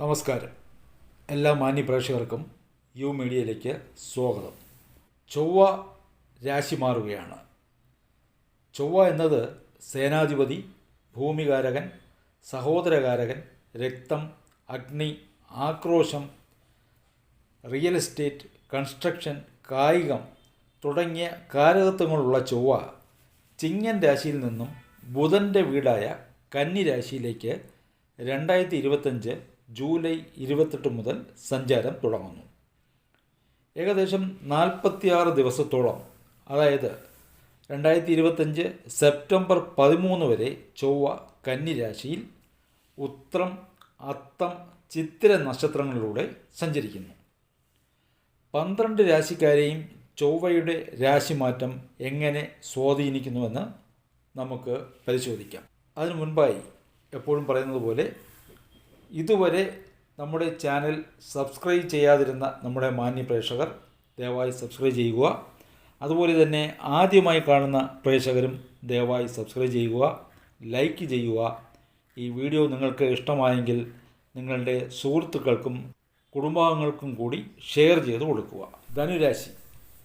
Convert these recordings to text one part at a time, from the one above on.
നമസ്കാരം. എല്ലാ മാന്യ പ്രേക്ഷകർക്കും യു മീഡിയയിലേക്ക് സ്വാഗതം. ചൊവ്വ രാശി മാറുകയാണ്. ചൊവ്വ എന്നത് സേനാധിപതി ഭൂമികാരകൻ സഹോദരകാരകൻ രക്തം അഗ്നി ആക്രോശം റിയൽ എസ്റ്റേറ്റ് കൺസ്ട്രക്ഷൻ കായികം തുടങ്ങിയ കാരകത്വങ്ങളുള്ള ചൊവ്വ ചിങ്ങൻ രാശിയിൽ നിന്നും ബുധന്റെ വീടായ കന്നി രാശിയിലേക്ക് രണ്ടായിരത്തി ഇരുപത്തഞ്ച് ജൂലൈ ഇരുപത്തെട്ട് മുതൽ സഞ്ചാരം തുടങ്ങുന്നു. ഏകദേശം നാൽപ്പത്തിയാറ് ദിവസത്തോളം അതായത് രണ്ടായിരത്തി ഇരുപത്തഞ്ച് സെപ്റ്റംബർ പതിമൂന്ന് വരെ ചൊവ്വ കന്നിരാശിയിൽ ഉത്രം അത്തം ചിത്തിര നക്ഷത്രങ്ങളിലൂടെ സഞ്ചരിക്കുന്നു. പന്ത്രണ്ട് രാശിക്കാരെയും ചൊവ്വയുടെ രാശിമാറ്റം എങ്ങനെ സ്വാധീനിക്കുന്നുവെന്ന് നമുക്ക് പരിശോധിക്കാം. അതിനു മുൻപായി എപ്പോഴും പറയുന്നത് പോലെ ഇതുവരെ നമ്മുടെ ചാനൽ സബ്സ്ക്രൈബ് ചെയ്യാതിരുന്ന നമ്മുടെ മാന്യ പ്രേക്ഷകർ ദയവായി സബ്സ്ക്രൈബ് ചെയ്യുക. അതുപോലെ തന്നെ ആദ്യമായി കാണുന്ന പ്രേക്ഷകരും ദയവായി സബ്സ്ക്രൈബ് ചെയ്യുക ലൈക്ക് ചെയ്യുക. ഈ വീഡിയോ നിങ്ങൾക്ക് ഇഷ്ടമായെങ്കിൽ നിങ്ങളുടെ സുഹൃത്തുക്കൾക്കും കുടുംബാംഗങ്ങൾക്കും കൂടി ഷെയർ ചെയ്ത് കൊടുക്കുക. ധനുരാശി.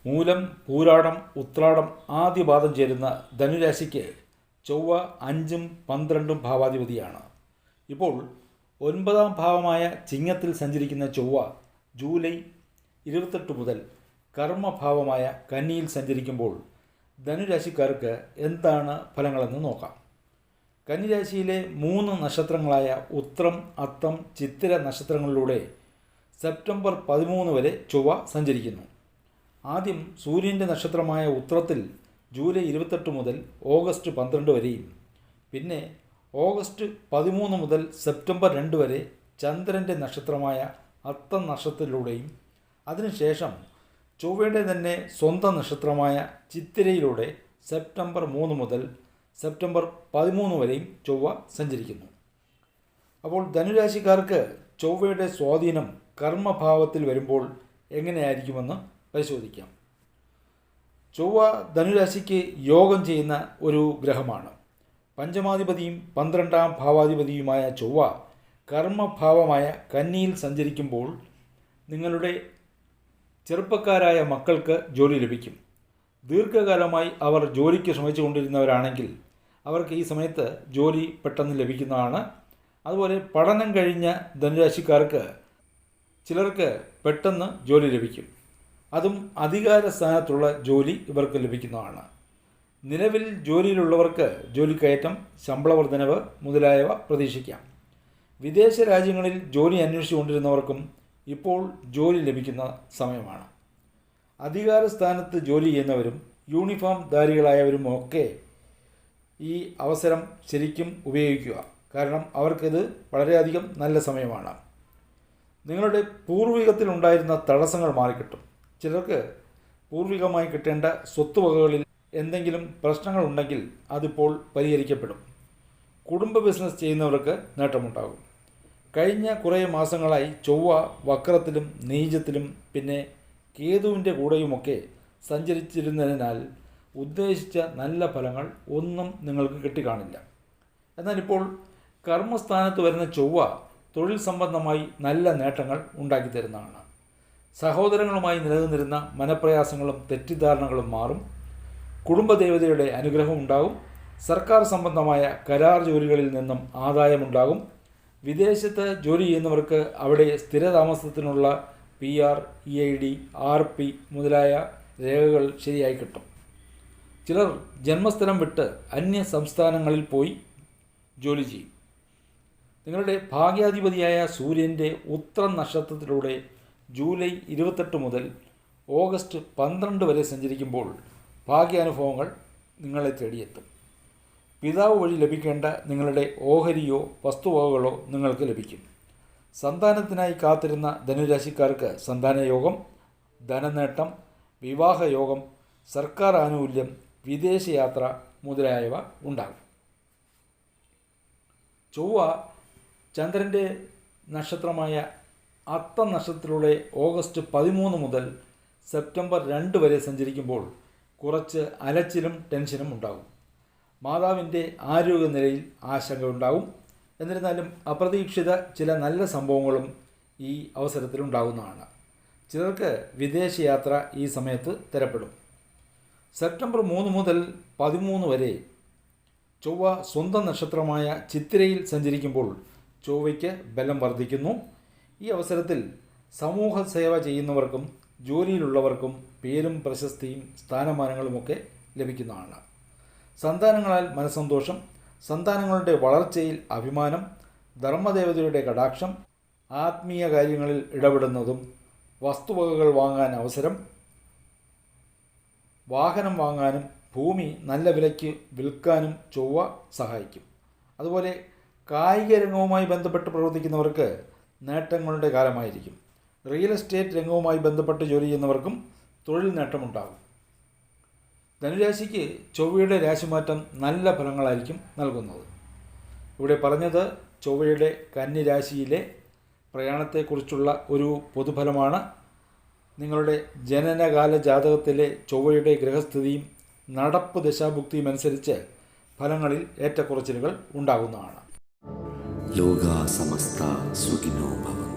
മൂലം പൂരാടം ഉത്രാടം ആദ്യ പാദം ചേരുന്ന ധനുരാശിക്ക് ചൊവ്വ അഞ്ചും പന്ത്രണ്ടും ഭാവാധിപതിയാണ്. ഇപ്പോൾ ഒൻപതാം ഭാവമായ ചിങ്ങത്തിൽ സഞ്ചരിക്കുന്ന ചൊവ്വ ജൂലൈ ഇരുപത്തെട്ട് മുതൽ കർമ്മഭാവമായ കന്നിയിൽ സഞ്ചരിക്കുമ്പോൾ ധനുരാശിക്കാർക്ക് എന്താണ് ഫലങ്ങളെന്ന് നോക്കാം. കന്നിരാശിയിലെ മൂന്ന് നക്ഷത്രങ്ങളായ ഉത്രം അത്തം ചിത്തിര നക്ഷത്രങ്ങളിലൂടെ സെപ്റ്റംബർ പതിമൂന്ന് വരെ ചൊവ്വ സഞ്ചരിക്കുന്നു. ആദ്യം സൂര്യന്റെ നക്ഷത്രമായ ഉത്രത്തിൽ ജൂലൈ ഇരുപത്തെട്ട് മുതൽ ഓഗസ്റ്റ് പന്ത്രണ്ട് വരെയും പിന്നെ ഓഗസ്റ്റ് പതിമൂന്ന് മുതൽ സെപ്റ്റംബർ രണ്ട് വരെ ചന്ദ്രന്റെ നക്ഷത്രമായ അത്തം നക്ഷത്രത്തിലൂടെയും അതിനുശേഷം ചൊവ്വയുടെ തന്നെ സ്വന്തം നക്ഷത്രമായ ചിത്തിരയിലൂടെ സെപ്റ്റംബർ മൂന്ന് മുതൽ സെപ്റ്റംബർ പതിമൂന്ന് വരെയും ചൊവ്വ സഞ്ചരിക്കുന്നു. അപ്പോൾ ധനുരാശിക്കാർക്ക് ചൊവ്വയുടെ സ്വാധീനം കർമ്മഭാവത്തിൽ വരുമ്പോൾ എങ്ങനെയായിരിക്കുമെന്ന് പരിശോധിക്കാം. ചൊവ്വ ധനുരാശിക്ക് യോഗം ചെയ്യുന്ന ഒരു ഗ്രഹമാണ്. പഞ്ചമാധിപതിയും പന്ത്രണ്ടാം ഭാവാധിപതിയുമായ ചൊവ്വ കർമ്മഭാവമായ കന്നിയിൽ സഞ്ചരിക്കുമ്പോൾ നിങ്ങളുടെ ചെറുപ്പക്കാരായ മക്കൾക്ക് ജോലി ലഭിക്കും. ദീർഘകാലമായി അവർ ജോലിക്ക് ശ്രമിച്ചുകൊണ്ടിരുന്നവരാണെങ്കിൽ അവർക്ക് ഈ സമയത്ത് ജോലി പെട്ടെന്ന് ലഭിക്കുന്നതാണ്. അതുപോലെ പഠനം കഴിഞ്ഞ ധനുരാശിക്കാർക്ക് ചിലർക്ക് പെട്ടെന്ന് ജോലി ലഭിക്കും. അതും അധികാര സ്ഥാനത്തുള്ള ജോലി ഇവർക്ക് ലഭിക്കുന്നതാണ്. നിലവിൽ ജോലിയിലുള്ളവർക്ക് ജോലിക്കയറ്റം ശമ്പള വർധനവ് മുതലായവ പ്രതീക്ഷിക്കാം. വിദേശ രാജ്യങ്ങളിൽ ജോലി അന്വേഷിച്ചുകൊണ്ടിരുന്നവർക്കും ഇപ്പോൾ ജോലി ലഭിക്കുന്ന സമയമാണ്. അധികാര സ്ഥാനത്ത് ജോലി ചെയ്യുന്നവരും യൂണിഫോം ധാരികളായവരും ഒക്കെ ഈ അവസരം ശരിക്കും ഉപയോഗിക്കുക. കാരണം അവർക്കിത് വളരെയധികം നല്ല സമയമാണ്. നിങ്ങളുടെ പൂർവികത്തിലുണ്ടായിരുന്ന തടസ്സങ്ങൾ മാറിക്കിട്ടും. ചിലർക്ക് പൂർവികമായി കിട്ടേണ്ട സ്വത്തുവകകളിൽ എന്തെങ്കിലും പ്രശ്നങ്ങളുണ്ടെങ്കിൽ അതിപ്പോൾ പരിഹരിക്കപ്പെടും. കുടുംബ ബിസിനസ് ചെയ്യുന്നവർക്ക് നേട്ടമുണ്ടാകും. കഴിഞ്ഞ കുറേ മാസങ്ങളായി ചൊവ്വ വക്രത്തിലും നീചത്തിലും പിന്നെ കേതുവിന്റെ കൂടെയുമൊക്കെ സഞ്ചരിച്ചിരുന്നതിനാൽ ഉദ്ദേശിച്ച നല്ല ഫലങ്ങൾ ഒന്നും നിങ്ങൾക്ക് കിട്ടിക്കാണില്ല. എന്നാൽ ഇപ്പോൾ കർമ്മസ്ഥാനത്ത് വരുന്ന ചൊവ്വ തൊഴിൽ സംബന്ധമായി നല്ല നേട്ടങ്ങൾ ഉണ്ടാക്കി തരുന്നതാണ്. സഹോദരങ്ങളുമായി നിലനിന്നിരുന്ന മനപ്രയാസങ്ങളും തെറ്റിദ്ധാരണകളും മാറും. കുടുംബദേവതയുടെ അനുഗ്രഹം ഉണ്ടാകും. സർക്കാർ സംബന്ധമായ കരാർ ജോലികളിൽ നിന്നും ആദായമുണ്ടാകും വിദേശത്ത് ജോലി ചെയ്യുന്നവർക്ക് അവിടെ സ്ഥിരതാമസത്തിനുള്ള P R E I D R P മുതലായ രേഖകൾ ശരിയായി കിട്ടും. ചിലർ ജന്മസ്ഥലം വിട്ട് അന്യ സംസ്ഥാനങ്ങളിൽ പോയി ജോലി ചെയ്യും. നിങ്ങളുടെ ഭാഗ്യാധിപതിയായ സൂര്യന്റെ ഉത്ര നക്ഷത്രത്തിലൂടെ ജൂലൈ ഇരുപത്തെട്ട് മുതൽ ഓഗസ്റ്റ് പന്ത്രണ്ട് വരെ സഞ്ചരിക്കുമ്പോൾ ഭാഗ്യാനുഭവങ്ങൾ നിങ്ങളെ തേടിയെത്തും. പിതാവ് വഴി ലഭിക്കേണ്ട നിങ്ങളുടെ ഓഹരിയോ വസ്തുവകകളോ നിങ്ങൾക്ക് ലഭിക്കും. സന്താനത്തിനായി കാത്തിരുന്ന ധനുരാശിക്കാർക്ക് സന്താനയോഗം ധനനേട്ടം വിവാഹയോഗം സർക്കാർ ആനുകൂല്യം വിദേശയാത്ര മുതലായവ ഉണ്ടാകും. ചൊവ്വ ചന്ദ്രന്റെ നക്ഷത്രമായ അത്ത നക്ഷത്രത്തിലൂടെ ഓഗസ്റ്റ് പതിമൂന്ന് മുതൽ സെപ്റ്റംബർ രണ്ട് വരെ സഞ്ചരിക്കുമ്പോൾ കുറച്ച് അലച്ചിലും ടെൻഷനും ഉണ്ടാകും. മാതാവിന്റെ ആരോഗ്യനിലയിൽ ആശങ്ക ഉണ്ടാകും എന്നിരുന്നാലും അപ്രതീക്ഷിത ചില നല്ല സംഭവങ്ങളും ഈ അവസരത്തിൽ ഉണ്ടാകുന്നതാണ്. ചിലർക്ക് വിദേശയാത്ര ഈ സമയത്ത് തരപ്പെടും. സെപ്റ്റംബർ മൂന്ന് മുതൽ പതിമൂന്ന് വരെ ചൊവ്വ സ്വന്തം നക്ഷത്രമായ ചിത്തിരയിൽ സഞ്ചരിക്കുമ്പോൾ ചൊവ്വയ്ക്ക് ബലം വർദ്ധിക്കുന്നു. ഈ അവസരത്തിൽ സമൂഹ സേവ ചെയ്യുന്നവർക്കും ജോലിയിലുള്ളവർക്കും പേരും പ്രശസ്തിയും സ്ഥാനമാനങ്ങളുമൊക്കെ ലഭിക്കുന്നതാണ്. സന്താനങ്ങളാൽ മനസ്സന്തോഷം സന്താനങ്ങളുടെ വളർച്ചയിൽ അഭിമാനം ധർമ്മദേവതയുടെ കടാക്ഷം ആത്മീയ കാര്യങ്ങളിൽ ഇടപെടുന്നതും വസ്തുവകകൾ വാങ്ങാൻ അവസരം വാഹനം വാങ്ങാനും ഭൂമി നല്ല വിലയ്ക്ക് വിൽക്കാനും ചൊവ്വ സഹായിക്കും. അതുപോലെ കായിക രംഗവുമായി ബന്ധപ്പെട്ട് പ്രവർത്തിക്കുന്നവർക്ക് നേട്ടങ്ങളുടെ കാലമായിരിക്കും. റിയൽ എസ്റ്റേറ്റ് രംഗവുമായി ബന്ധപ്പെട്ട് ജോലി ചെയ്യുന്നവർക്കും തൊഴിൽ നേട്ടമുണ്ടാകും ധനുരാശിക്ക് ചൊവ്വയുടെ രാശിമാറ്റം നല്ല ഫലങ്ങളായിരിക്കും നൽകുന്നത്. ഇവിടെ പറഞ്ഞത് ചൊവ്വയുടെ കന്നിരാശിയിലെ പ്രയാണത്തെക്കുറിച്ചുള്ള ഒരു പൊതുഫലമാണ്. നിങ്ങളുടെ ജനനകാല ജാതകത്തിലെ ചൊവ്വയുടെ ഗ്രഹസ്ഥിതിയും നടപ്പ് ദശാഭുക്തിയും അനുസരിച്ച് ഫലങ്ങളിൽ ഏറ്റക്കുറച്ചിലുകൾ ഉണ്ടാകുന്നതാണ്. ലോക സമസ്ത സുഖിനോ ഭവന്തു.